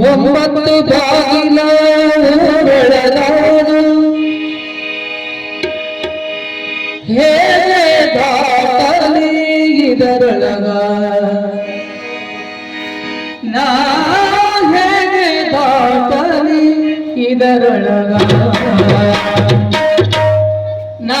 ಒಂಬತ್ತು ಬಾಗಿಲ ಊರೊಳಗಾದು ಹೇಗೆ ದಾಟಲಿ ಇದರೊಳಗ ನಾ ಹೇಗೆ ದಾಟಲಿ ಇದರೊಳಗ ನಾ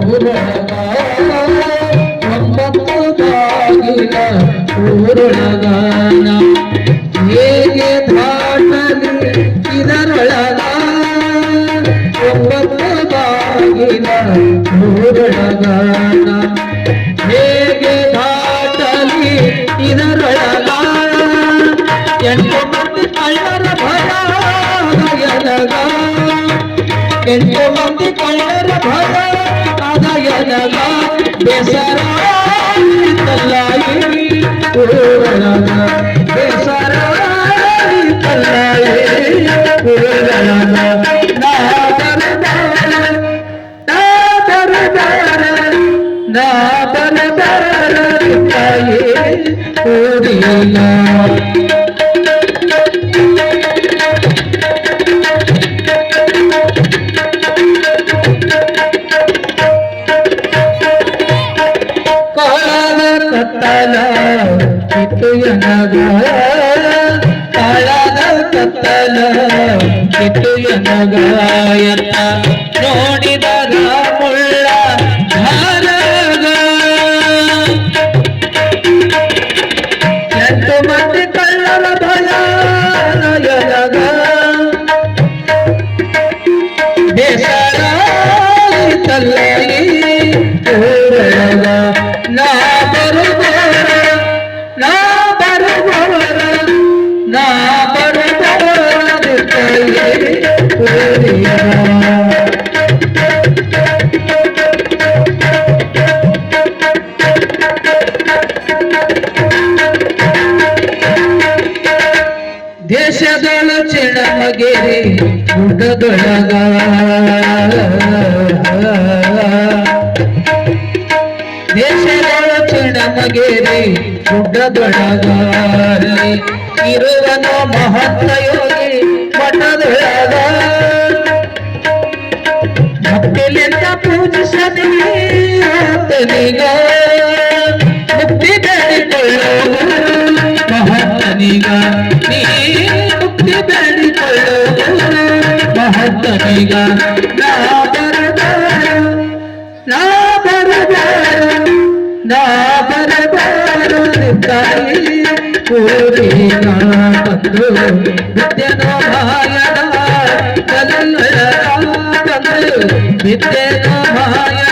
ಊರೊಳಗ ಒಂಬತ್ತು ಬಾಗಿಲ ಊರೊಳಗಾನ ಹೇಗೆ ದಾಟಲಿ ಇದರೊಳಗ ಒಂಬತ್ತು ಬಾಗಿಲ ಊರೊಳಗಾನ ಹೇಗೆ ದಾಟಲಿ ಇದರೊಳಗ ಎಂಟು ಮಂದಿ ಕಳ್ಳರ ಭಯ ಎಲಗ ಎಂಟು ಮಂದಿ ಕಳ್ಳರ ಭಯ పూరణగా బెసరా తల్లాయి పూరణగా బెసరా తల్లాయి పూరణగా పూరణగా ಕತ್ತಲ ಕಿತ್ತುಯನಗ ಕಾಳದ ಕತ್ತಲ ಕಿತ್ತು ಎನಗ ಎತ್ತ ನೋಡಿದಾಗ ಮುಳ್ಳ ಧಾರಗ. ಎಂಟು తల్లి నా బరువర నా బరువర నా బరువర తల్లి ಚಿಣಮಗೆರೆ ಗುಡ್ಡದೊಳಗ ದೇಶದೊಳ ಚಿಣಮಗೆರೆ ಗುಡ್ಡದೊಳಗ ಇರುವನು ಮಹತ್ವ ಯೋಗಿ ಮಠದೊಳಗ. ಮಕ್ಕಳಿಂದ ಪೂಜಿಸದೇ ಆತನಿಗ ಮುಕ್ತಿ ಬೇಡಿಕೊಳ್ಳುವ ಮಹತ್ತನಿಗ ನೀ మహత్తమిగా నా పరదార నా పరదార నా పరదార తాయి కోరి నా పందు విద్యను భాయన కలయ పందు విద్యను భాయన